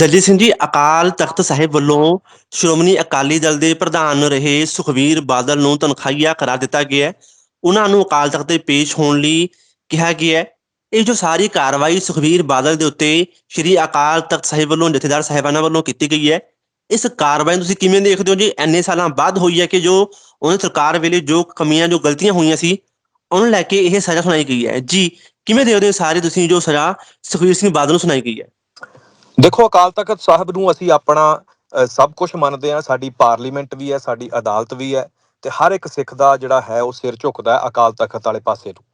ਦਲਜੀਤ ਸਿੰਘ ਜੀ, ਅਕਾਲ ਤਖਤ ਸਾਹਿਬ ਵੱਲੋਂ ਸ਼੍ਰੋਮਣੀ ਅਕਾਲੀ ਦਲ ਦੇ ਪ੍ਰਧਾਨ ਰਹੇ ਸੁਖਵੀਰ ਬਾਦਲ ਨੂੰ ਤਨਖਾਹੀਆ ਕਰਾ ਦਿੱਤਾ ਗਿਆ ਹੈ। ਉਹਨਾਂ ਨੂੰ ਅਕਾਲ ਤਖਤ ਤੇ ਪੇਸ਼ ਹੋਣ ਲਈ ਕਿਹਾ ਗਿਆ ਹੈ। ਇਹ ਜੋ ਸਾਰੀ ਕਾਰਵਾਈ ਸੁਖਵੀਰ ਬਾਦਲ ਦੇ ਉੱਤੇ ਸ਼੍ਰੀ ਅਕਾਲ ਤਖਤ ਸਾਹਿਬ ਵੱਲੋਂ, ਜਥੇਦਾਰ ਸਾਹਿਬਾਨਾਂ ਵੱਲੋਂ ਕੀਤੀ ਗਈ ਹੈ, ਇਸ ਕਾਰਵਾਈ ਨੂੰ ਤੁਸੀਂ ਕਿਵੇਂ ਦੇਖਦੇ ਹੋ ਜੀ? ਐਨੇ ਸਾਲਾਂ ਬਾਅਦ ਹੋਈ ਹੈ ਕਿ ਜੋ ਉਹਨਾਂ ਦੀ ਸਰਕਾਰ ਵੇਲੇ ਜੋ ਕਮੀਆਂ, ਜੋ ਗਲਤੀਆਂ ਹੋਈਆਂ ਸੀ, ਉਹਨੂੰ ਲੈ ਕੇ ਇਹ ਸਜ਼ਾ ਸੁਣਾਈ ਗਈ ਹੈ। ਜੀ, ਕਿਵੇਂ ਦੇਖਦੇ ਹੋ ਸਾਰੇ ਤੁਸੀਂ ਜੋ ਸਜ਼ਾ ਸੁਖਵੀਰ ਸਿੰਘ ਬਾਦਲ ਨੂੰ ਸੁਣਾਈ ਗਈ ਹੈ? ਦੇਖੋ, ਅਕਾਲ ਤਖਤ ਸਾਹਿਬ ਨੂੰ ਅਸੀਂ ਆਪਣਾ ਸਭ ਕੁਝ ਮੰਨਦੇ ਹਾਂ, ਸਾਡੀ ਪਾਰਲੀਮੈਂਟ ਵੀ ਹੈ, ਸਾਡੀ ਅਦਾਲਤ ਵੀ ਹੈ ਤੇ ਹਰ ਇੱਕ ਸਿੱਖ ਦਾ ਜਿਹੜਾ ਹੈ, ਉਹ ਸਿਰ ਝੁਕਦਾ ਹੈ ਅਕਾਲ ਤਖਤ ਵਾਲੇ ਪਾਸੇ ਨੂੰ।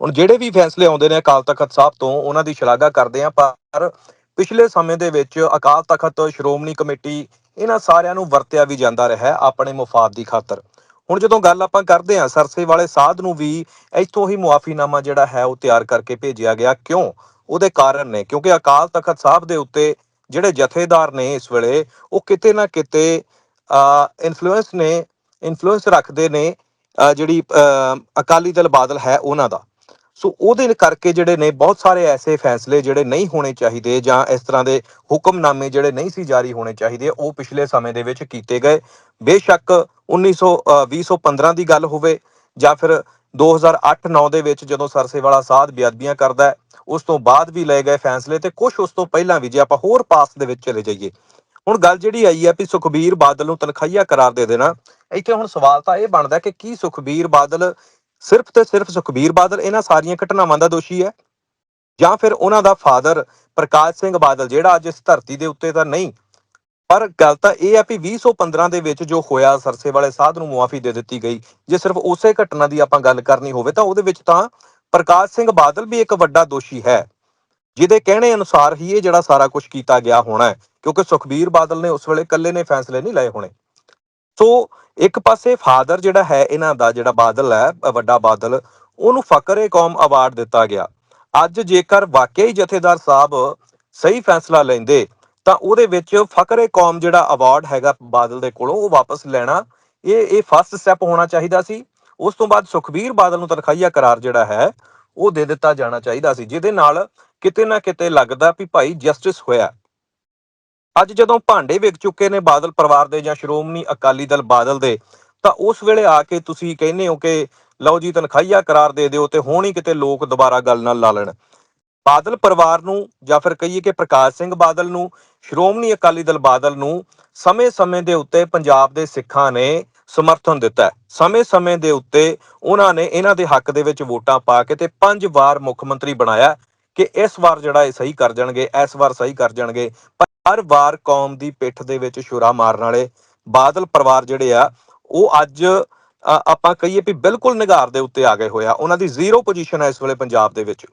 ਹੁਣ ਜਿਹੜੇ ਵੀ ਫੈਸਲੇ ਆਉਂਦੇ ਨੇ ਅਕਾਲ ਤਖਤ ਸਾਹਿਬ ਤੋਂ, ਉਹਨਾਂ ਦੀ ਸ਼ਲਾਘਾ ਕਰਦੇ ਹਾਂ, ਪਰ ਪਿਛਲੇ ਸਮੇਂ ਦੇ ਵਿੱਚ ਅਕਾਲ ਤਖਤ ਸ਼੍ਰੋਮਣੀ ਕਮੇਟੀ ਇਹਨਾਂ ਸਾਰਿਆਂ ਨੂੰ ਵਰਤਿਆ ਵੀ ਜਾਂਦਾ ਰਿਹਾ ਆਪਣੇ ਮੁਫਾਦ ਦੀ ਖਾਤਰ। ਹੁਣ ਜਦੋਂ ਗੱਲ ਆਪਾਂ ਕਰਦੇ ਹਾਂ, ਸਰਸੇ ਵਾਲੇ ਸਾਧ ਨੂੰ ਵੀ ਇੱਥੋਂ ਹੀ ਮੁਆਫੀਨਾਮਾ ਜਿਹੜਾ ਹੈ, ਉਹ ਤਿਆਰ ਕਰਕੇ ਭੇਜਿਆ ਗਿਆ। ਕਿਉਂ? ਉਹਦੇ ਕਾਰਨ ਨੇ, ਕਿਉਂਕਿ ਅਕਾਲ ਤਖਤ ਸਾਹਿਬ ਦੇ ਉੱਤੇ ਜਿਹੜੇ ਜਥੇਦਾਰ ਨੇ ਇਸ ਵੇਲੇ, ਉਹ ਕਿਤੇ ਨਾ ਕਿਤੇ ਇਨਫਲੂਐਂਸ ਨੇ ਇਨਫਲੂਐਂਸ ਰੱਖਦੇ ਨੇ ਜਿਹੜੀ ਅਕਾਲੀ ਦਲ ਬਾਦਲ ਹੈ ਉਹਨਾਂ ਦਾ। ਸੋ ਉਹਦੇ ਕਰਕੇ ਜਿਹੜੇ ਨੇ, ਬਹੁਤ ਸਾਰੇ ਐਸੇ ਫੈਸਲੇ ਜਿਹੜੇ ਨਹੀਂ ਹੋਣੇ ਚਾਹੀਦੇ ਜਾਂ ਇਸ ਤਰ੍ਹਾਂ ਦੇ ਹੁਕਮਨਾਮੇ ਜਿਹੜੇ ਨਹੀਂ ਸੀ ਜਾਰੀ ਹੋਣੇ ਚਾਹੀਦੇ, ਉਹ ਪਿਛਲੇ ਸਮੇਂ ਦੇ ਵਿੱਚ ਕੀਤੇ ਗਏ। ਬੇਸ਼ੱਕ 1900 ਅਹ 2015 ਦੀ ਗੱਲ ਹੋਵੇ ਜਾਂ ਫਿਰ 2008-9 ਦੇ ਵਿੱਚ ਜਦੋਂ ਸਰਸੇਵਾਲਾ ਸਾਧ ਬੇਅਦਬੀਆਂ ਕਰਦਾ ਹੈ ਉਸ ਤੋਂ ਬਾਅਦ ਵੀ ਲਏ ਗਏ ਫੈਸਲੇ ਤੇ ਕੁਝ ਉਸ ਤੋਂ ਪਹਿਲਾਂ ਵੀ ਜੇ ਆਪਾਂ ਹੋਰ ਪਾਸ ਦੇ ਵਿੱਚ ਚਲੇ ਜਾਈਏ। ਹੁਣ ਗੱਲ ਜਿਹੜੀ ਆਈ ਹੈ ਵੀ ਸੁਖਬੀਰ ਬਾਦਲ ਨੂੰ ਤਨਖਾਹੀਆ ਕਰਾਰ ਦੇ ਦੇਣਾ, ਇੱਥੇ ਹੁਣ ਸਵਾਲ ਤਾਂ ਇਹ ਬਣਦਾ ਕਿ ਕੀ ਸੁਖਬੀਰ ਬਾਦਲ ਸਿਰਫ ਤੇ ਸਿਰਫ ਸੁਖਬੀਰ ਬਾਦਲ ਇਹਨਾਂ ਸਾਰੀਆਂ ਘਟਨਾਵਾਂ ਦਾ ਦੋਸ਼ੀ ਹੈ? ਜਾਂ ਫਿਰ ਉਹਨਾਂ ਦਾ ਫਾਦਰ ਪ੍ਰਕਾਸ਼ ਸਿੰਘ ਬਾਦਲ, ਜਿਹੜਾ ਅੱਜ ਇਸ ਧਰਤੀ ਦੇ ਉੱਤੇ ਤਾਂ ਨਹੀਂ, ਪਰ ਗੱਲ ਤਾਂ ਇਹ ਹੈ ਵੀ 2015 ਦੇ ਵਿੱਚ ਜੋ ਹੋਇਆ, ਸਰਸੇ ਵਾਲੇ ਸਾਧ ਨੂੰ ਮੁਆਫੀ ਦੇ ਦਿੱਤੀ ਗਈ, ਜੇ ਸਿਰਫ ਉਸੇ ਘਟਨਾ ਦੀ ਆਪਾਂ ਗੱਲ ਕਰਨੀ ਹੋਵੇ ਤਾਂ ਉਹਦੇ ਵਿੱਚ ਤਾਂ ਪ੍ਰਕਾਸ਼ ਸਿੰਘ ਬਾਦਲ ਵੀ ਇੱਕ ਵੱਡਾ ਦੋਸ਼ੀ ਹੈ। ਜਿਹਦੇ ਕਹਿਣੇ ਅਨੁਸਾਰ ਹੀ ਇਹ ਜਿਹੜਾ ਸਾਰਾ ਕੁਝ ਕੀਤਾ ਗਿਆ ਹੋਣਾ ਹੈ, ਕਿਉਂਕਿ ਸੁਖਬੀਰ ਬਾਦਲ ਨੇ ਉਸ ਵੇਲੇ ਇਕੱਲੇ ਨੇ ਫੈਸਲੇ ਨਹੀਂ ਲਏ ਹੋਣੇ। ਸੋ ਇੱਕ ਪਾਸੇ ਫਾਦਰ ਜਿਹੜਾ ਹੈ, ਇਹਨਾਂ ਦਾ ਜਿਹੜਾ ਬਾਦਲ ਹੈ ਵੱਡਾ ਬਾਦਲ, ਉਹਨੂੰ ਫਕਰੇ ਕੌਮ ਅਵਾਰਡ ਦਿੱਤਾ ਗਿਆ। ਅੱਜ ਜੇਕਰ ਵਾਕਈ ਹੀ ਜਥੇਦਾਰ ਸਾਹਿਬ ਸਹੀ ਫੈਸਲਾ ਲੈਂਦੇ, ਤਾਂ ਉਹਦੇ ਵਿੱਚ ਫਕਰੇ ਕੌਮ ਜਿਹੜਾ ਅਵਾਰਡ ਹੈਗਾ ਬਾਦਲ ਦੇ ਕੋਲੋਂ, ਉਹ ਵਾਪਸ ਲੈਣਾ, ਇਹ ਇਹ ਫਸਟ ਸਟੈਪ ਹੋਣਾ ਚਾਹੀਦਾ ਸੀ। ਉਸ ਤੋਂ ਬਾਅਦ ਸੁਖਬੀਰ ਬਾਦਲ ਨੂੰ ਤਨਖਾਹੀਆ ਕਰਾਰ ਜਿਹੜਾ ਹੈ, ਉਹ ਦੇ ਦਿੱਤਾ ਜਾਣਾ ਚਾਹੀਦਾ ਸੀ, ਜਿਹਦੇ ਨਾਲ ਕਿਤੇ ਨਾ ਕਿਤੇ ਲੱਗਦਾ ਵੀ ਭਾਈ ਜਸਟਿਸ ਹੋਇਆ। ਅੱਜ ਜਦੋਂ ਭਾਂਡੇ ਵਿਕ ਚੁੱਕੇ ਨੇ ਬਾਦਲ ਪਰਿਵਾਰ ਦੇ ਜਾਂ ਸ਼੍ਰੋਮਣੀ ਅਕਾਲੀ ਦਲ ਬਾਦਲ ਦੇ, ਤਾਂ ਉਸ ਵੇਲੇ ਆ ਕੇ ਤੁਸੀਂ ਕਹਿੰਦੇ ਹੋ ਕਿ ਲਓ ਜੀ ਤਨਖਾਹੀਆ ਕਰਾਰ ਦੇ ਦਿਓ ਤੇ ਹੁਣ ਹੀ ਕਿਤੇ ਲੋਕ ਦੁਬਾਰਾ ਗੱਲ ਨਾਲ ਲਾ ਲੈਣ। ਬਾਦਲ ਪਰਿਵਾਰ ਨੂੰ ਜਾਂ ਫਿਰ ਕਹੀਏ ਕਿ ਪ੍ਰਕਾਸ਼ ਸਿੰਘ ਬਾਦਲ ਨੂੰ, ਸ਼੍ਰੋਮਣੀ ਅਕਾਲੀ ਦਲ ਬਾਦਲ ਨੂੰ ਸਮੇਂ-ਸਮੇਂ ਦੇ ਉੱਤੇ ਪੰਜਾਬ ਦੇ ਸਿੱਖਾਂ ਨੇ ਸਮਰਥਨ ਦਿੱਤਾ ਸਮੇਂ-ਸਮੇਂ ਦੇ ਉੱਤੇ ਉਹਨਾਂ ਨੇ ਇਹਨਾਂ ਦੇ ਹੱਕ ਦੇ ਵਿੱਚ ਵੋਟਾਂ ਪਾ ਕੇ ਤੇ ਪੰਜ ਵਾਰ ਮੁੱਖ ਮੰਤਰੀ ਬਣਾਇਆ ਕਿ ਇਸ ਵਾਰ ਜਿਹੜਾ ਇਹ ਸਹੀ ਕਰ ਜਾਣਗੇ, ਇਸ ਵਾਰ ਸਹੀ ਕਰ ਜਾਣਗੇ। ਪਰ ਹਰ ਵਾਰ ਕੌਮ ਦੀ ਪਿੱਠ ਦੇ ਵਿੱਚ ਛੁਰਾ ਮਾਰਨ ਵਾਲੇ ਬਾਦਲ ਪਰਿਵਾਰ ਜਿਹੜੇ ਆ, ਉਹ ਅੱਜ ਆਪਾਂ ਕਹੀਏ ਵੀ ਬਿਲਕੁਲ ਨਿਗਾਰ ਦੇ ਉੱਤੇ ਆ ਗਏ ਹੋਇਆ ਉਹਨਾਂ ਦੀ ਜ਼ੀਰੋ ਪੋਜੀਸ਼ਨ ਹੈ ਇਸ ਵੇਲੇ ਪੰਜਾਬ ਦੇ ਵਿੱਚ।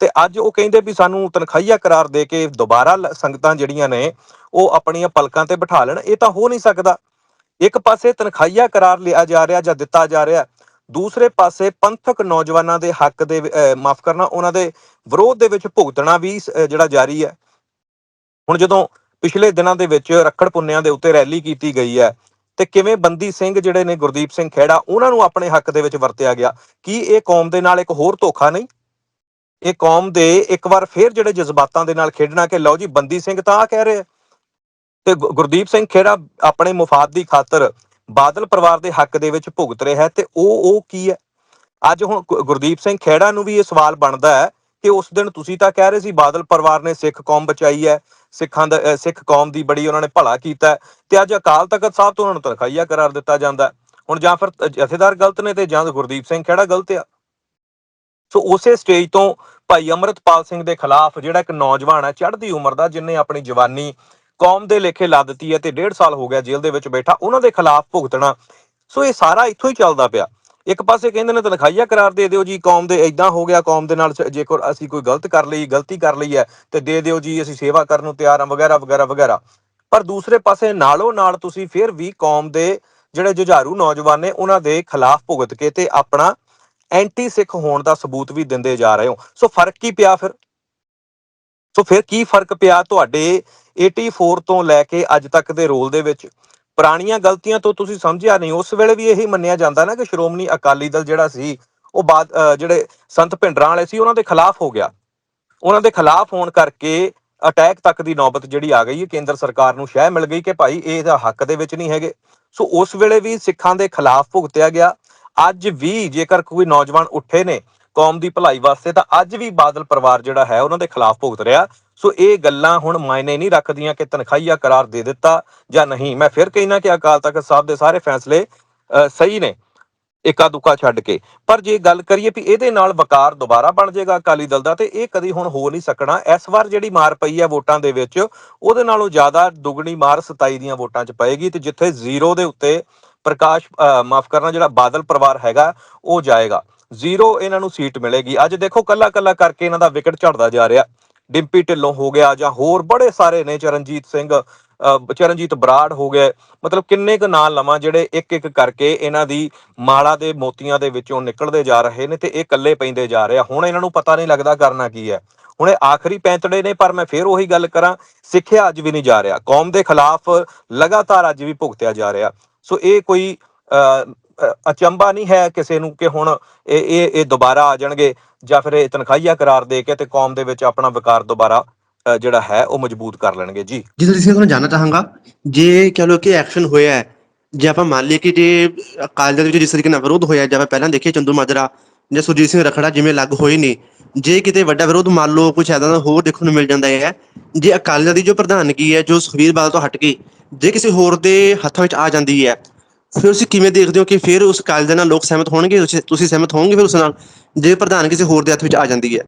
ਤੇ ਅੱਜ ਉਹ ਕਹਿੰਦੇ ਵੀ ਸਾਨੂੰ ਤਨਖਾਹੀਆ ਕਰਾਰ ਦੇ ਕੇ ਦੁਬਾਰਾ ਸੰਗਤਾਂ ਜਿਹੜੀਆਂ ਨੇ, ਉਹ ਆਪਣੀਆਂ ਪਲਕਾਂ ਤੇ ਬਿਠਾ ਲੈਣ। ਇਹ ਤਾਂ ਹੋ ਨਹੀਂ ਸਕਦਾ। ਇੱਕ ਪਾਸੇ ਤਨਖਾਹੀਆ ਕਰਾਰ ਲਿਆ ਜਾ ਰਿਹਾ ਜਾਂ ਦਿੱਤਾ ਜਾ ਰਿਹਾ, ਦੂਸਰੇ ਪਾਸੇ ਪੰਥਕ ਨੌਜਵਾਨਾਂ ਦੇ ਹੱਕ ਦੇ ਮਾਫ ਕਰਨਾ, ਉਹਨਾਂ ਦੇ ਵਿਰੋਧ ਦੇ ਵਿੱਚ ਭੁਗਤਣਾ ਵੀ ਜਿਹੜਾ ਜਾਰੀ ਹੈ। ਹੁਣ ਜਦੋਂ ਪਿਛਲੇ ਦਿਨਾਂ ਦੇ ਵਿੱਚ ਰੱਖੜ ਪੁੰਨਿਆਂ ਦੇ ਉੱਤੇ ਰੈਲੀ ਕੀਤੀ ਗਈ ਹੈ, ਤੇ ਕਿਵੇਂ ਬੰਦੀ ਸਿੰਘ ਜਿਹੜੇ ਨੇ ਗੁਰਦੀਪ ਸਿੰਘ ਖੇੜਾ ਉਹਨਾਂ ਨੂੰ ਆਪਣੇ ਹੱਕ ਦੇ ਵਿੱਚ ਵਰਤਿਆ ਗਿਆ, ਕੀ ਇਹ ਕੌਮ ਦੇ ਨਾਲ ਇੱਕ ਹੋਰ ਧੋਖਾ ਨਹੀਂ? ਇਹ ਕੌਮ ਦੇ ਇੱਕ ਵਾਰ ਫੇਰ ਜਿਹੜੇ ਜਜ਼ਬਾਤਾਂ ਦੇ ਨਾਲ ਖੇਡਣਾ ਕਿ ਲਓ ਜੀ, ਬੰਦੀ ਸਿੰਘ ਤਾਂ ਆ ਕਹਿ ਰਹੇ ਆ ਤੇ ਗੁਰਦੀਪ ਸਿੰਘ ਖੇੜਾ ਆਪਣੇ ਮੁਫਾਦ ਦੀ ਖਾਤਰ ਬਾਦਲ ਪਰਿਵਾਰ ਦੇ ਹੱਕ ਦੇ ਵਿੱਚ ਭੁਗਤ ਰਿਹਾ ਹੈ ਤੇ ਉਹ ਉਹ ਕੀ ਹੈ? ਅੱਜ ਹੁਣ ਗੁਰਦੀਪ ਸਿੰਘ ਖੇੜਾ ਨੂੰ ਵੀ ਇਹ ਸਵਾਲ ਬਣਦਾ ਹੈ ਕਿ ਉਸ ਦਿਨ ਤੁਸੀਂ ਤਾਂ ਕਹਿ ਰਹੇ ਸੀ ਬਾਦਲ ਪਰਿਵਾਰ ਨੇ ਸਿੱਖ ਕੌਮ ਬਚਾਈ ਹੈ, ਸਿੱਖਾਂ ਦਾ ਸਿੱਖ ਕੌਮ ਦੀ ਬੜੀ ਉਹਨਾਂ ਨੇ ਭਲਾ ਕੀਤਾ ਤੇ ਅੱਜ ਅਕਾਲ ਤਖਤ ਸਾਹਿਬ ਤੋਂ ਉਹਨਾਂ ਨੂੰ ਤਨਖਾਹੀਆ ਕਰਾਰ ਦਿੱਤਾ ਜਾਂਦਾ ਹੁਣ ਜਾਂ ਫਿਰ ਜਥੇਦਾਰ ਗਲਤ ਨੇ ਤੇ ਜਾਂ ਗੁਰਦੀਪ ਸਿੰਘ ਖੇੜਾ ਗਲਤ ਆ। ਸੋ ਉਸੇ ਸਟੇਜ ਤੋਂ ਭਾਈ ਅਮਰਤਪਾਲ ਸਿੰਘ ਦੇ ਖਿਲਾਫ ਜਿਹੜਾ ਇੱਕ ਨੌਜਵਾਨ ਹੈ, ਚੜ੍ਹਦੀ ਉਮਰ ਦਾ, ਜਿਨੇ ਆਪਣੀ ਜਵਾਨੀ ਕੌਮ ਦੇ ਲੇਖੇ ਲਾ ਦਿੱਤੀ ਹੈ ਤੇ 1.5 ਸਾਲ ਹੋ ਗਿਆ ਜੇਲ੍ਹ ਦੇ ਵਿੱਚ ਬੈਠਾ, ਉਹਨਾਂ ਦੇ ਖਿਲਾਫ ਭੁਗਤਣਾ। ਸੋ ਇਹ ਸਾਰਾ ਇੱਥੋਂ ਹੀ ਚੱਲਦਾ ਪਿਆ। ਇੱਕ ਪਾਸੇ ਕਹਿੰਦੇ ਨੇ ਤਨਖਾਹੀਆ ਕਰਾਰ ਦੇ ਦਿਓ ਜੀ, ਕੌਮ ਦੇ ਇਦਾਂ ਹੋ ਗਿਆ, ਕੌਮ ਦੇ ਨਾਲ ਜੇਕਰ ਅਸੀਂ ਕੋਈ ਗਲਤ ਕਰ ਲਈ, ਗਲਤੀ ਕਰ ਲਈ ਹੈ, ਤੇ ਦੇ ਦਿਓ ਜੀ, ਅਸੀਂ ਸੇਵਾ ਕਰਨ ਨੂੰ ਤਿਆਰ ਹਾਂ, ਵਗੈਰਾ ਵਗੈਰਾ ਵਗੈਰਾ। ਪਰ ਦੂਸਰੇ ਪਾਸੇ ਨਾਲੋਂ ਨਾਲ ਤੁਸੀਂ ਫਿਰ ਵੀ ਕੌਮ ਦੇ ਜਿਹੜੇ ਜੁਝਾਰੂ ਨੌਜਵਾਨ ਨੇ, ਉਹਨਾਂ ਦੇ ਖਿਲਾਫ ਭੁਗਤ ਕੇ ਤੇ ਆਪਣਾ ਐਂਟੀ ਸਿੱਖ ਹੋਣ ਦਾ ਸਬੂਤ ਵੀ ਦਿੰਦੇ ਜਾ ਰਹੇ ਹੋ। ਸੋ ਫ਼ਰਕ ਕੀ ਪਿਆ ਫਿਰ? ਸੋ ਫਿਰ ਕੀ ਫ਼ਰਕ ਪਿਆ ਤੁਹਾਡੇ 84 ਤੋਂ ਲੈ ਕੇ ਅੱਜ ਤੱਕ ਦੇ ਰੋਲ ਦੇ ਵਿੱਚ। ਪੁਰਾਣੀਆਂ ਗਲਤੀਆਂ ਤੋਂ ਤੁਸੀਂ ਸਮਝਿਆ ਨਹੀਂ। ਉਸ ਵੇਲੇ ਵੀ ਇਹੀ ਮੰਨਿਆ ਜਾਂਦਾ ਨਾ ਕਿ ਸ਼੍ਰੋਮਣੀ ਅਕਾਲੀ ਦਲ ਜਿਹੜਾ ਸੀ, ਉਹ ਬਾਦ ਜਿਹੜੇ ਸੰਤ ਭਿੰਡਰਾਂ ਵਾਲੇ ਸੀ, ਉਹਨਾਂ ਦੇ ਖਿਲਾਫ ਹੋ ਗਿਆ। ਉਹਨਾਂ ਦੇ ਖਿਲਾਫ ਹੋਣ ਕਰਕੇ ਅਟੈਕ ਤੱਕ ਦੀ ਨੌਬਤ ਜਿਹੜੀ ਆ ਗਈ ਹੈ ਕੇਂਦਰ ਸਰਕਾਰ ਨੂੰ ਸ਼ਹਿ ਮਿਲ ਗਈ ਕਿ ਭਾਈ ਇਹ ਇਹਦਾ ਹੱਕ ਦੇ ਵਿੱਚ ਨਹੀਂ ਹੈਗੇ। ਸੋ ਉਸ ਵੇਲੇ ਵੀ ਸਿੱਖਾਂ ਦੇ ਖਿਲਾਫ ਭੁਗਤਿਆ ਗਿਆ। ਅੱਜ ਵੀ ਜੇਕਰ ਕੋਈ ਨੌਜਵਾਨ ਉੱਠੇ ਨੇ ਕੌਮ ਦੀ ਭਲਾਈ ਵਾਸਤੇ, ਤਾਂ ਅੱਜ ਵੀ ਬਾਦਲ ਪਰਿਵਾਰ ਜਿਹੜਾ ਹੈ, ਉਹਨਾਂ ਦੇ ਖਿਲਾਫ ਭੁਗਤ ਰਿਹਾ। ਸੋ ਇਹ ਗੱਲਾਂ ਹੁਣ ਮਾਇਨੇ ਨਹੀਂ ਰੱਖਦੀਆਂ ਕਿ ਤਨਖਾਹੀਆ ਕਰਾਰ ਦੇ ਦਿੱਤਾ ਜਾਂ ਨਹੀਂ। ਮੈਂ ਫਿਰ ਕਹਿਣਾ ਕਿ ਅਕਾਲ ਤਖਤ ਸਾਹਿਬ ਦੇ ਸਾਰੇ ਫੈਸਲੇ ਸਹੀ ਨੇ, ਇੱਕਾ ਦੁੱਕਾ ਛੱਡ ਕੇ। ਪਰ ਜੇ ਗੱਲ ਕਰੀਏ ਵੀ ਇਹਦੇ ਨਾਲ ਵਕਾਰ ਦੁਬਾਰਾ ਬਣ ਜਾਏਗਾ ਅਕਾਲੀ ਦਲ ਦਾ, ਤੇ ਇਹ ਕਦੀ ਹੁਣ ਹੋ ਨਹੀਂ ਸਕਣਾ। ਇਸ ਵਾਰ ਜਿਹੜੀ ਮਾਰ ਪਈ ਹੈ ਵੋਟਾਂ ਦੇ ਵਿੱਚ, ਉਹਦੇ ਨਾਲੋਂ ਜ਼ਿਆਦਾ ਦੁੱਗਣੀ ਮਾਰ 27 ਦੀਆਂ ਵੋਟਾਂ 'ਚ ਪਏਗੀ ਤੇ ਜਿੱਥੇ ਜ਼ੀਰੋ ਦੇ ਉੱਤੇ ਪ੍ਰਕਾਸ਼ ਮਾਫ ਕਰਨਾ, ਜਿਹੜਾ ਬਾਦਲ ਪਰਿਵਾਰ ਹੈਗਾ, ਉਹ ਜਾਏਗਾ। ਜ਼ੀਰੋ ਇਹਨਾਂ ਨੂੰ ਸੀਟ ਮਿਲੇਗੀ। ਅੱਜ ਦੇਖੋ ਕੱਲਾ ਕੱਲਾ ਕਰਕੇ ਇਹਨਾਂ ਦਾ ਵਿਕਟ ਝੜਦਾ ਜਾ ਰਿਹਾ। ਡਿੰਪੀ ਢਿੱਲੋਂ ਹੋ ਗਿਆ ਜਾਂ ਹੋਰ ਬੜੇ ਸਾਰੇ ਨੇ ਚਰਨਜੀਤ ਸਿੰਘ ਚਰਨਜੀਤ ਬਰਾੜ ਹੋ ਗਏ। ਮਤਲਬ ਕਿੰਨੇ ਕੁ ਨਾਂ ਲਵਾਂ ਜਿਹੜੇ ਇੱਕ ਇੱਕ ਕਰਕੇ ਇਹਨਾਂ ਦੀ ਮਾਲਾ ਦੇ ਮੋਤੀਆਂ ਦੇ ਵਿੱਚੋਂ ਨਿਕਲਦੇ ਜਾ ਰਹੇ ਨੇ ਤੇ ਇਹ ਇਕੱਲੇ ਪੈਂਦੇ ਜਾ ਰਹੇ ਆ। ਹੁਣ ਇਹਨਾਂ ਨੂੰ ਪਤਾ ਨਹੀਂ ਲੱਗਦਾ ਕਰਨਾ ਕੀ ਹੈ। ਹੁਣ ਇਹ ਆਖਰੀ ਪੈਂਤੜੇ ਨੇ, ਪਰ ਮੈਂ ਫੇਰ ਉਹੀ ਗੱਲ ਕਰਾਂ, ਸਿੱਖਿਆ ਅੱਜ ਵੀ ਨਹੀਂ ਜਾ ਰਿਹਾ। ਕੌਮ ਦੇ ਖਿਲਾਫ ਲਗਾਤਾਰ ਅੱਜ ਵੀ ਭੁਗਤਿਆ ਜਾ ਰਿਹਾ। ਸੋ ਇਹ ਕੋਈ ਅਹ, ਅਚੰਭਾ ਨਹੀਂ ਹੈ ਕਿਸੇ ਨੂੰ ਕਿ ਹੁਣ ਇਹ ਇਹ ਇਹ ਦੁਬਾਰਾ ਆ ਜਾਣਗੇ ਜਾਂ ਫਿਰ ਇਹ ਤਨਖਾਹੀਆ ਕਰਾਰ ਦੇ ਕੇ ਤੇ ਕੌਮ ਦੇ ਵਿੱਚ ਆਪਣਾ ਵਿਕਾਰ ਦੁਬਾਰਾ ਜਿਹੜਾ ਹੈ ਉਹ ਮਜ਼ਬੂਤ ਕਰ ਲੈਣਗੇ। ਜੀ। ਜਿਸ ਤਰ੍ਹਾਂ ਤੁਹਾਨੂੰ ਜਾਨਣਾ ਚਾਹਾਂਗਾ। ਜੇ ਕਹ ਲੋ ਕਿ ਐਕਸ਼ਨ ਹੋਇਆ ਹੈ ਜੇ ਆਪਾਂ ਮੰਨ ਲਈਏ ਕਿ ਜੇ ਅਕਾਲੀ ਦਲ ਵਿੱਚ ਜਿਸ ਤਰੀਕੇ ਨਾਲ ਵਿਰੋਧ ਹੋਇਆ ਜੇ ਆਪਾਂ ਪਹਿਲਾਂ ਦੇਖੀਏ ਚੰਦੂ ਮਾਜਰਾ ਜਾਂ ਸੁਰਜੀਤ ਸਿੰਘ ਰਖੜਾ ਜਿਵੇਂ ਲੱਗ ਹੋਏ ਨੇ ਜੇ ਕਿਤੇ ਵੱਡਾ ਵਿਰੋਧ ਮੰਨ ਲਓ ਕੁਝ ਐਦਾ ਦਾ ਹੋਰ ਦੇਖਣ ਨੂੰ ਮਿਲ ਜਾਂਦਾ ਹੈ ਜੇ ਅਕਾਲੀ ਦਲ ਦੀ ਜੋ ਪ੍ਰਧਾਨਗੀ ਹੈ ਜੋ ਸੁਖਬੀਰ ਬਾਦਲ ਤੋਂ ਹਟ ਕੇ ਜੇ ਕਿਸੇ ਹੋਰ ਦੇ ਹੱਥਾਂ ਵਿੱਚ ਆ ਜਾਂਦੀ ਹੈ ਫਿਰ ਤੁਸੀਂ ਕਿਵੇਂ ਦੇਖਦੇ ਹੋ ਕਿ ਫਿਰ ਉਸ ਅਕਾਲੀ ਦਲ ਨਾਲ ਲੋਕ ਸਹਿਮਤ ਹੋਣਗੇ? ਤੁਸੀਂ- ਤੁਸੀਂ ਸਹਿਮਤ ਹੋਵੋਗੇ ਫਿਰ ਉਸ ਨਾਲ, ਜੇ ਪ੍ਰਧਾਨ ਕਿਸੇ ਹੋਰ ਦੇ ਹੱਥ ਵਿੱਚ ਆ ਜਾਂਦੀ ਹੈ?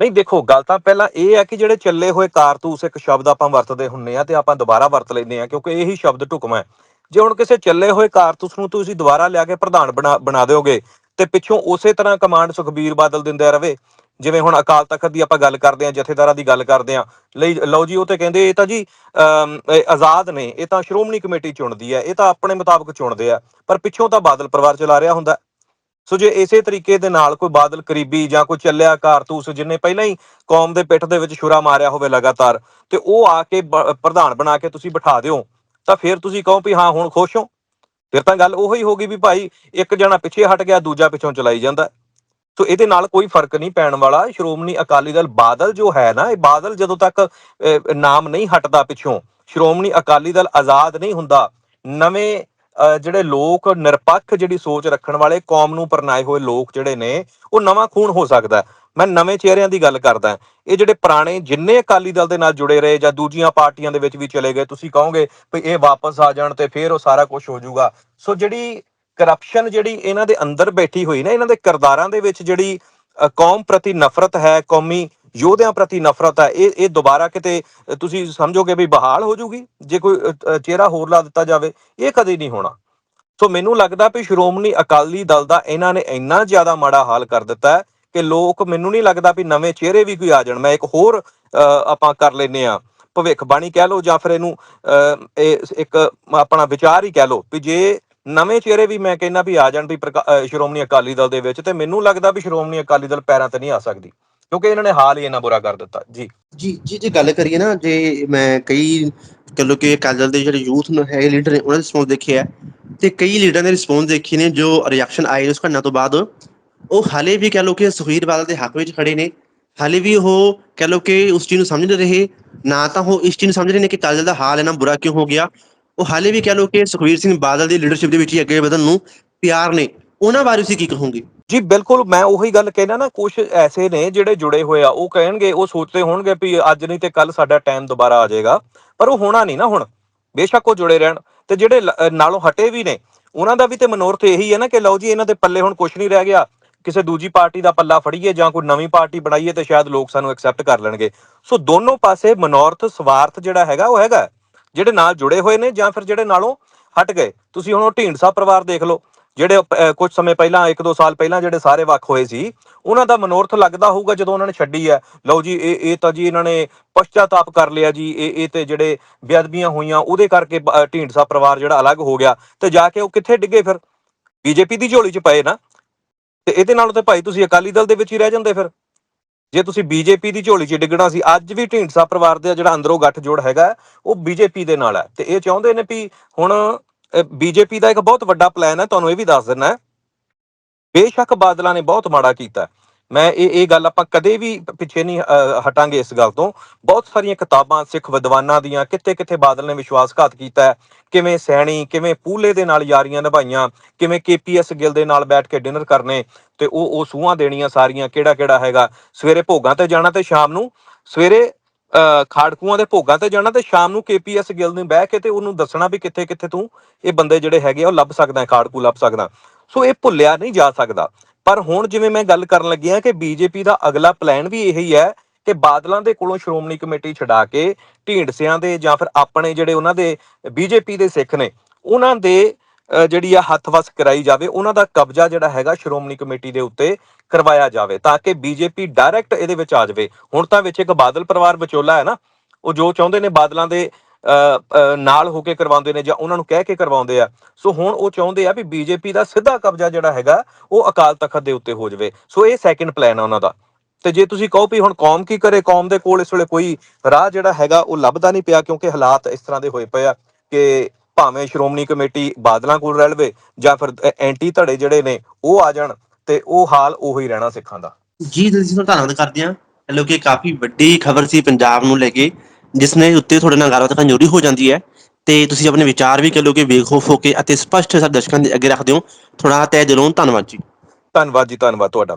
ਨਹੀਂ, ਦੇਖੋ, ਗੱਲ ਤਾਂ ਪਹਿਲਾਂ ਇਹ ਹੈ ਕਿ ਜਿਹੜੇ ਚੱਲੇ ਹੋਏ ਕਾਰਤੂਸ ਇੱਕ ਸ਼ਬਦ ਆਪਾਂ ਵਰਤਦੇ ਹੁੰਨੇ ਆ ਤੇ ਆਪਾਂ ਦੁਬਾਰਾ ਵਰਤ ਲੈਂਦੇ ਆ, ਕਿਉਂਕਿ ਇਹੀ ਸ਼ਬਦ ਢੁਕਵਾਂ ਹੈ। ਜੇ ਹੁਣ ਕਿਸੇ ਚੱਲੇ ਹੋਏ ਕਾਰਤੂਸ ਨੂੰ ਤੁਸੀਂ ਦੁਬਾਰਾ ਲਿਆ ਕੇ ਪ੍ਰਧਾਨ ਬਣਾ ਬਣਾ ਦਿਓਗੇ ਤੇ ਪਿੱਛੋਂ ਉਸੇ ਤਰ੍ਹਾਂ ਕਮਾਂਡ ਸੁਖਬੀਰ ਬਾਦਲ ਦਿੰਦੇ ਰਵੇ ਜਿਵੇਂ ਹੁਣ ਅਕਾਲ ਤਖਤ ਦੀ ਆਪਾਂ ਗੱਲ ਕਰਦੇ ਆ ਜਥੇਦਾਰਾਂ ਦੀ ਗੱਲ ਕਰਦੇ ਆ ਲਈ ਲਓ ਜੀ ਉਹ ਤੇ ਕਹਿੰਦੇ ਇਹ ਤਾਂ ਜੀ ਅਮ, ਆਜ਼ਾਦ ਨੇ ਇਹ ਤਾਂ ਸ਼੍ਰੋਮਣੀ ਕਮੇਟੀ ਚੁਣਦੀ ਹੈ ਇਹ ਤਾਂ ਆਪਣੇ ਮੁਤਾਬਕ ਚੁਣਦੇ ਆ ਪਰ ਪਿੱਛੋਂ ਤਾਂ ਬਾਦਲ ਪਰਿਵਾਰ ਚਲਾ ਰਿਹਾ ਹੁੰਦਾ। ਸੋ ਜੇ ਇਸੇ ਤਰੀਕੇ ਦੇ ਨਾਲ ਕੋਈ ਬਾਦਲ ਕਰੀਬੀ ਜਾਂ ਕੋਈ ਚੱਲਿਆ ਕਾਰਤੂਸ ਜਿਨੇ ਪਹਿਲਾਂ ਹੀ ਕੌਮ ਦੇ ਪਿੱਠ ਦੇ ਵਿੱਚ ਛੁਰਾ ਮਾਰਿਆ ਹੋਵੇ ਲਗਾਤਾਰ ਤੇ ਉਹ ਆ ਕੇ ਬ- ਪ੍ਰਧਾਨ ਬਣਾ ਕੇ ਤੁਸੀਂ ਬਿਠਾ ਦਿਓ ਤਾਂ ਫਿਰ ਤੁਸੀਂ ਕਹੋ ਵੀ ਹਾਂ ਹੁਣ ਖੁਸ਼ ਹੋ। ਫਿਰ ਤਾਂ ਗੱਲ ਉਹੀ ਹੋਗੀ ਵੀ ਭਾਈ ਇੱਕ ਜਣਾ ਪਿੱਛੇ ਹਟ ਗਿਆ ਦੂਜਾ ਪਿੱਛੋਂ ਚਲਾਈ ਜਾਂਦਾ। ਸੋ ਇਹਦੇ ਨਾਲ ਕੋਈ ਫ਼ਰਕ ਨਹੀਂ ਪੈਣ ਵਾਲਾ। ਸ਼੍ਰੋਮਣੀ ਅਕਾਲੀ ਦਲ ਬਾਦਲ ਜੋ ਹੈ ਨਾ, ਇਹ ਬਾਦਲ ਜਦੋਂ ਤੱਕ ਨਾਮ ਨਹੀਂ ਹਟਦਾ ਪਿੱਛੋਂ, ਸ਼੍ਰੋਮਣੀ ਅਕਾਲੀ ਦਲ ਆਜ਼ਾਦ ਨਹੀਂ ਹੁੰਦਾ, ਨਵੇਂ ਜਿਹੜੇ ਲੋਕ ਨਿਰਪੱਖ ਜਿਹੜੀ ਸੋਚ ਰੱਖਣ ਵਾਲੇ, ਕੌਮ ਨੂੰ ਪਰਨਾਏ ਹੋਏ ਲੋਕ ਜਿਹੜੇ ਨੇ, ਉਹ ਨਵਾਂ ਖੂਨ ਹੋ ਸਕਦਾ। ਮੈਂ ਨਵੇਂ ਚਿਹਰਿਆਂ ਦੀ ਗੱਲ ਕਰਦਾ। ਇਹ ਜਿਹੜੇ ਪੁਰਾਣੇ ਜਿੰਨੇ ਅਕਾਲੀ ਦਲ ਦੇ ਨਾਲ ਜੁੜੇ ਰਹੇ ਜਾਂ ਦੂਜੀਆਂ ਪਾਰਟੀਆਂ ਦੇ ਵਿੱਚ ਵੀ ਚਲੇ ਗਏ, ਤੁਸੀਂ ਕਹੋਗੇ, ਵੀ ਇਹ ਵਾਪਸ ਆ ਜਾਣ ਤੇ ਫਿਰ ਉਹ ਸਾਰਾ ਕੁਝ ਹੋ ਜਾਊਗਾ। ਸੋ ਜਿਹੜੀ ਕਰਪਸ਼ਨ ਜਿਹੜੀ ਇਹਨਾਂ ਦੇ ਅੰਦਰ ਬੈਠੀ ਹੋਈ ਨਾ ਇਹਨਾਂ ਦੇ ਕਿਰਦਾਰਾਂ ਦੇ ਵਿੱਚ ਜਿਹੜੀ ਕੌਮ ਪ੍ਰਤੀ ਨਫ਼ਰਤ ਹੈ ਕੌਮੀ ਯੋਧਿਆਂ ਪ੍ਰਤੀ ਨਫ਼ਰਤ ਹੈ ਇਹ ਇਹ ਦੁਬਾਰਾ ਕਿਤੇ ਤੁਸੀਂ ਸਮਝੋਗੇ ਵੀ ਬਹਾਲ ਹੋ ਜਾਊਗੀ ਜੇ ਕੋਈ ਚਿਹਰਾ ਹੋਰ ਲਾ ਦਿੱਤਾ ਜਾਵੇ ਇਹ ਕਦੇ ਨਹੀਂ ਹੋਣਾ। ਸੋ ਮੈਨੂੰ ਲੱਗਦਾ ਵੀ ਸ਼੍ਰੋਮਣੀ ਅਕਾਲੀ ਦਲ ਦਾ ਇਹਨਾਂ ਨੇ ਇੰਨਾ ਜ਼ਿਆਦਾ ਮਾੜਾ ਹਾਲ ਕਰ ਦਿੱਤਾ ਹੈ ਕਿ ਲੋਕ ਮੈਨੂੰ ਨਹੀਂ ਲੱਗਦਾ ਵੀ ਨਵੇਂ ਚਿਹਰੇ ਵੀ ਕੋਈ ਆ ਜਾਣ। ਮੈਂ ਇੱਕ ਹੋਰ ਅ, ਆਪਾਂ ਕਰ ਲੈਨੇ ਆ ਭਵਿੱਖਬਾਣੀ ਕਹਿ ਲਓ ਜਾਂ ਫਿਰ ਇਹਨੂੰ ਅ, ਇਹ ਇੱਕ ਆਪਣਾ ਵਿਚਾਰ ਹੀ ਕਹਿ ਲਓ ਵੀ ਜੇ ਨਵੇਂ ਚਿਹਰੇ ਵੀ ਮੈਂ ਕਹਿੰਦਾ ਵੀ ਆ ਜਾਣ ਵੀ ਸ਼੍ਰੋਮਣੀ ਅਕਾਲੀ ਦਲ ਦੇ ਵਿੱਚ ਤੇ ਮੈਨੂੰ ਲੱਗਦਾ ਵੀ ਸ਼੍ਰੋਮਣੀ ਅਕਾਲੀ ਦਲ ਪੈਰਾਂ ਤੇ ਨਹੀਂ ਆ ਸਕਦੀ, ਕਿਉਂਕਿ ਇਹਨਾਂ ਨੇ ਹਾਲ ਹੀ ਇੰਨਾ ਬੁਰਾ ਕਰ ਦਿੱਤਾ, ਜੀ। ਜੀ ਜੀ, ਜੇ ਗੱਲ ਕਰੀਏ ਨਾ, ਜੇ ਮੈਂ ਕਈ ਕਹ ਕਿ ਅਕਾਲੀ ਦਲ ਦੇ ਜਿਹੜੇ ਯੂਥ ਨੂੰ ਹੈ ਲੀਡਰ ਨੇ, ਉਹਨਾਂ ਦੇ ਰਿਸਪੌਂਸ ਦੇਖਿਆ ਤੇ ਕਈ ਲੀਡਰਾਂ ਦੇ ਰਿਸਪੌਂਸ ਦੇਖੇ ਨੇ ਜੋ ਰਿਐਕਸ਼ਨ ਆਏ ਉਸ ਘਟਨਾ ਤੋਂ ਬਾਅਦ, ਉਹ ਹਾਲੇ ਵੀ ਕਹ ਲੋ ਕਿ ਸੁਖਬੀਰ ਬਾਦਲ ਦੇ ਹੱਕ ਵਿੱਚ ਖੜੇ ਨੇ, ਹਾਲੇ ਵੀ ਉਹ ਕਹ ਲੋ ਕਿ ਉਸ ਚੀਜ਼ ਨੂੰ ਸਮਝ ਨਹੀਂ ਰਹੇ, ਨਾ ਤਾਂ ਉਹ ਇਸ ਚੀਜ਼ ਨੂੰ ਸਮਝ ਰਹੇ ਨੇ ਕਿ ਅਕਾਲੀ ਦਾ ਹਾਲ ਇਹਨਾਂ ਬੁਰਾ ਕਿਉਂ ਹੋ ਗਿਆ ਉਹ ਹਾਲੇ ਵੀ ਕਹ ਲੋ ਕਿ ਸੁਖਬੀਰ ਸਿੰਘ ਬਾਦਲ ਦੀ ਲੀਡਰਸ਼ਿਪ ਦੇ ਵਿੱਚ ਹੀ ਅੱਗੇ ਵਧਣ ਨੂੰ ਤਿਆਰ ਨੇ। ਉਹਨਾਂ ਬਾਰੇ ਤੁਸੀਂ ਕੀ ਕਹੋਗੇ? ਜੀ, ਬਿਲਕੁਲ ਮੈਂ ਉਹੀ ਗੱਲ ਕਹਿਣਾ ਨਾ ਕੁਝ ਐਸੇ ਨੇ ਜਿਹੜੇ ਜੁੜੇ ਹੋਏ ਆ, ਉਹ ਕਹਿਣਗੇ, ਉਹ ਸੋਚਦੇ ਹੋਣਗੇ ਵੀ ਅੱਜ ਨਹੀਂ ਤੇ ਕੱਲ ਸਾਡਾ ਟਾਈਮ ਦੁਬਾਰਾ ਆ ਜਾਏਗਾ। ਪਰ ਉਹ ਹੋਣਾ ਨਹੀਂ ਨਾ ਹੁਣ। ਬੇਸ਼ੱਕ ਉਹ ਜੁੜੇ ਰਹਿਣ। ਤੇ ਜਿਹੜੇ ਨਾਲੋਂ ਹਟੇ ਵੀ ਨੇ, ਉਹਨਾਂ ਦਾ ਵੀ ਤੇ ਮਨੋਰਥ ਇਹੀ ਹੈ ਨਾ ਕਿ ਲਓ ਜੀ, ਇਹਨਾਂ ਦੇ ਪੱਲੇ ਹੁਣ ਕੁਝ ਨਹੀਂ ਰਹਿ ਗਿਆ। ਕਿਸੇ ਦੂਜੀ ਪਾਰਟੀ ਦਾ ਪੱਲਾ ਫੜੀਏ ਜਾਂ ਕੋਈ ਨਵੀਂ ਪਾਰਟੀ ਬਣਾਈਏ ਤੇ ਸ਼ਾਇਦ ਲੋਕ ਸਾਨੂੰ ਐਕਸੈਪਟ ਕਰ ਲੈਣਗੇ। ਸੋ ਦੋਨੋਂ ਪਾਸੇ ਮਨੋਰਥ, ਸਵਾਰਥ ਜਿਹੜਾ ਹੈਗਾ, ਉਹ ਹੈਗਾ। ਜਿਹੜੇ ਨਾਲ ਜੁੜੇ ਹੋਏ ਨੇ ਜਾਂ ਫਿਰ ਜਿਹੜੇ ਨਾਲੋਂ ਹਟ ਗਏ। ਤੁਸੀਂ ਹੁਣ ਉਹ ਢੀਂਡਸਾ ਪਰਿਵਾਰ ਦੇਖ ਲਓ, ਜਿਹੜੇ ਕੁਝ ਸਮੇਂ ਪਹਿਲਾਂ 1-2 ਸਾਲ ਪਹਿਲਾਂ ਜਿਹੜੇ ਸਾਰੇ ਵੱਖ ਹੋਏ ਸੀ, ਉਹਨਾਂ ਦਾ ਮਨੋਰਥ ਲੱਗਦਾ ਹੋਊਗਾ ਜਦੋਂ ਉਹਨਾਂ ਨੇ ਛੱਡੀ ਹੈ। ਲਓ ਜੀ, ਇਹ ਇਹ ਤਾਂ ਜੀ ਇਹਨਾਂ ਨੇ ਪਛਤਾਤਾਪ ਕਰ ਲਿਆ ਜੀ, ਇਹ ਇਹ ਤੇ ਜਿਹੜੇ ਬੇਅਦਬੀਆਂ ਹੋਈਆਂ, ਉਹਦੇ ਕਰਕੇ ਢੀਂਡਸਾ ਪਰਿਵਾਰ ਜਿਹੜਾ ਅਲੱਗ ਹੋ ਗਿਆ। ਤੇ ਜਾ ਕੇ ਉਹ ਕਿੱਥੇ ਡਿੱਗੇ ਫਿਰ? ਬੀਜੇਪੀ ਦੀ ਝੋਲੀ 'ਚ ਪਏ ਨਾ। ਤੇ ਇਹਦੇ ਨਾਲੋਂ ਤੇ ਭਾਈ ਤੁਸੀਂ ਅਕਾਲੀ ਦਲ ਦੇ ਵਿੱਚ ਹੀ ਰਹਿ ਜਾਂਦੇ ਫਿਰ। ਜੇ ਤੁਸੀਂ ਬੀਜੇਪੀ ਦੀ ਝੋਲੀ 'ਚ ਡਿੱਗਣਾ ਸੀ, ਅੱਜ ਵੀ ਢੀਂਡਸਾ ਪਰਿਵਾਰ ਦਾ ਜਿਹੜਾ ਅੰਦਰੋਂ ਗੱਠਜੋੜ ਹੈਗਾ, ਉਹ ਬੀਜੇਪੀ ਦੇ ਨਾਲ ਹੈ ਤੇ ਇਹ ਚਾਹੁੰਦੇ ਨੇ ਵੀ ਹੁਣ ਬੀਜੇਪੀ ਦਾ ਇੱਕ ਬਹੁਤ ਵੱਡਾ ਪਲਾਨ ਹੈ, ਤੁਹਾਨੂੰ ਇਹ ਵੀ ਦੱਸ ਦਿੰਨਾ ਬੇਸ਼ੱਕ ਬਾਦਲਾਂ ਨੇ ਬਹੁਤ ਮਾੜਾ ਕੀਤਾ। ਮੈਂ ਇਹ ਇਹ ਗੱਲ ਆਪਾਂ ਕਦੇ ਵੀ ਪਿੱਛੇ ਨਹੀਂ ਹਟਾਂਗੇ ਇਸ ਗੱਲ ਤੋਂ। ਬਹੁਤ ਸਾਰੀਆਂ ਕਿਤਾਬਾਂ ਸਿੱਖ ਵਿਦਵਾਨਾਂ ਦੀਆਂ ਕਿੱਥੇ ਕਿੱਥੇ ਬਾਦਲ ਨੇ ਵਿਸ਼ਵਾਸਘਾਤ ਕੀਤਾ ਹੈ। ਕਿਵੇਂ ਸੈਣੀ ਕਿਵੇਂ ਪੂਲੇ ਦੇ ਨਾਲ ਯਾਰੀਆਂ ਨਿਭਾਈਆਂ ਕਿਵੇਂ ਕੇਪੀਐਸ ਗਿੱਲ ਦੇ ਨਾਲ ਬੈਠ ਕੇ ਡਿਨਰ ਕਰਨੇ ਤੇ ਉਹ ਉਹ ਸੂਹਾਂ ਦੇਣੀਆਂ ਸਾਰੀਆਂ ਕਿਹੜਾ ਕਿਹੜਾ ਹੈਗਾ। ਸਵੇਰੇ ਭੋਗਾਂ ਤੇ ਜਾਣਾ ਤੇ ਸ਼ਾਮ ਨੂੰ ਸਵੇਰੇ ਅ, ਖਾੜਕੂਆਂ ਦੇ ਭੋਗਾਂ ਤੇ ਜਾਣਾ ਤੇ ਸ਼ਾਮ ਨੂੰ ਕੇਪੀਐਸ ਗਿੱਲ ਨੂੰ ਬਹਿ ਕੇ ਤੇ ਉਹਨੂੰ ਦੱਸਣਾ ਵੀ ਕਿੱਥੇ ਕਿੱਥੇ ਤੂੰ ਇਹ ਬੰਦੇ ਜਿਹੜੇ ਹੈਗੇ ਆ ਉਹ ਲੱਭ ਸਕਦਾ ਖਾੜਕੂ ਲੱਭ ਸਕਦਾ। ਸੋ ਇਹ ਭੁੱਲਿਆ ਨਹੀਂ ਜਾ ਸਕਦਾ। ਪਰ ਹੁਣ ਜਿਵੇਂ ਮੈਂ ਗੱਲ ਕਰਨ ਲੱਗੀ ਲੱਗਿਆ ਕਿ ਬੀਜੇਪੀ ਦਾ ਅਗਲਾ ਪਲਾਨ ਵੀ ਇਹੀ ਹੈ ਕਿ ਬਾਦਲਾਂ ਦੇ ਕੋਲੋਂ ਸ਼੍ਰੋਮਣੀ ਕਮੇਟੀ ਛਡਾ ਕੇ ਢੀਂਡਸਿਆਂ ਦੇ ਜਾਂ ਫਿਰ ਆਪਣੇ ਜਿਹੜੇ ਉਹਨਾਂ ਦੇ ਬੀਜੇਪੀ ਦੇ ਸਿੱਖ ਨੇ, ਉਹਨਾਂ ਦੇ ਜਿਹੜੀ ਆ ਹੱਥ ਵਸ ਕਰਾਈ ਜਾਵੇ, ਉਹਨਾਂ ਦਾ ਕਬਜ਼ਾ ਜਿਹੜਾ ਹੈਗਾ ਸ਼੍ਰੋਮਣੀ ਕਮੇਟੀ ਦੇ ਉੱਤੇ ਕਰਵਾਇਆ ਜਾਵੇ ਤਾਂ ਕਿ ਬੀਜੇਪੀ ਡਾਇਰੈਕਟ ਇਹਦੇ ਵਿੱਚ ਆ ਜਾਵੇ। ਹੁਣ ਤਾਂ ਵਿੱਚ ਇੱਕ ਬਾਦਲ ਪਰਿਵਾਰ ਵਿਚੋਲਾ ਹੈ ਨਾ, ਉਹ ਜੋ ਚਾਹੁੰਦੇ ਨੇ ਬਾਦਲਾਂ ਦੇ ਨਾਲ ਹੋ ਕੇ ਕਰਵਾਉਂਦੇ ਨੇ ਜਾਂ ਉਹਨਾਂ ਨੂੰ ਕਹਿ ਕੇ ਕਰਵਾਉਂਦੇ ਆ। ਸੋ ਹੁਣ ਉਹ ਚਾਹੁੰਦੇ ਆ ਵੀ ਬੀਜੇਪੀ ਦਾ ਸਿੱਧਾ ਕਬਜ਼ਾ ਜਿਹੜਾ ਹੈਗਾ, ਉਹ ਅਕਾਲ ਤਖਤ ਦੇ ਉੱਤੇ ਹੋ ਜਾਵੇ। ਸੋ ਇਹ ਸੈਕੰਡ ਪਲਾਨ ਆ ਉਹਨਾਂ ਦਾ। ਤੇ ਜੇ ਤੁਸੀਂ ਕਹੋ ਵੀ ਹੁਣ ਕੌਮ ਕੀ ਕਰੇ, ਕੌਮ ਦੇ ਕੋਲ ਇਸ ਵੇਲੇ ਕੋਈ ਰਾਹ ਜਿਹੜਾ ਹੈਗਾ, ਉਹ ਲੱਭਦਾ ਨਹੀਂ ਪਿਆ, ਕਿਉਂਕਿ ਹਾਲਾਤ ਇਸ ਤਰ੍ਹਾਂ ਦੇ ਹੋਏ ਪਏ ਆ ਕਿ ਭਾਵੇਂ ਸ਼੍ਰੋਮਣੀ ਕਮੇਟੀ ਬਾਦਲਾਂ ਕੋਲ ਰਹਿ ਲਵੇ ਜਾਂ ਫਿਰ ਐਂਟੀ ਧੜੇ ਜਿਹੜੇ ਨੇ, ਉਹ ਆ ਜਾਣ ਤੇ ਉਹ ਹਾਲ ਉਹੀ ਰਹਿਣਾ ਸਿੱਖਾਂ ਦਾ। ਜੀ ਦਿਲ ਨੂੰ ਧੰਨਵਾਦ ਕਰਦੇ ਹਾਂ ਲੋ ਕਾਫੀ ਵੱਡੀ ਖਬਰ ਸੀ ਪੰਜਾਬ ਨੂੰ ਲੈ ਕੇ। ਜਿਸ ਨੇ ਉੱਤੇ ਤੁਹਾਡੇ ਨਾਲ ਗੱਲਬਾਤ ਕਰਨ ਜ਼ਰੂਰੀ ਹੋ ਜਾਂਦੀ ਹੈ, ਤੇ ਤੁਸੀਂ ਆਪਣੇ ਵਿਚਾਰ ਵੀ ਕਹੋ ਕਿ ਬੇਖੌਫ ਹੋ ਕੇ ਅਤੇ ਸਪਸ਼ਟ ਸਾਡੇ ਦਰਸ਼ਕਾਂ ਦੇ ਅੱਗੇ ਰੱਖਦੇ ਹੋ। ਥੋੜਾ ਤਹਿ ਦਿਲੋਂ ਧੰਨਵਾਦ ਜੀ। ਧੰਨਵਾਦ ਜੀ, ਧੰਨਵਾਦ ਤੁਹਾਡਾ।